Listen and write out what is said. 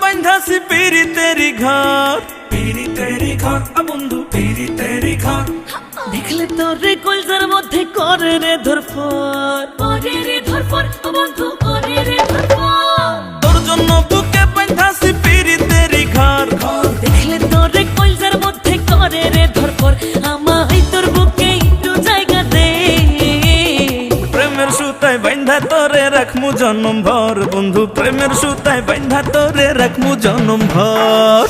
বান্ধাছি পিরি তেরি ঘর। পিরি তেরি ঘর। বন্ধু পিরি তেরি ঘর। দেখলে তোর রে কলজার মধ্যে করে রে ধরফর। করে রে ধরফর বন্ধু করে রে আমার সুতায় বাইন্ধা তোরে রাখমু জনম ভর। বন্ধু প্রেমের সুতায় বাইন্ধা তোরে রাখমু জনম ভর।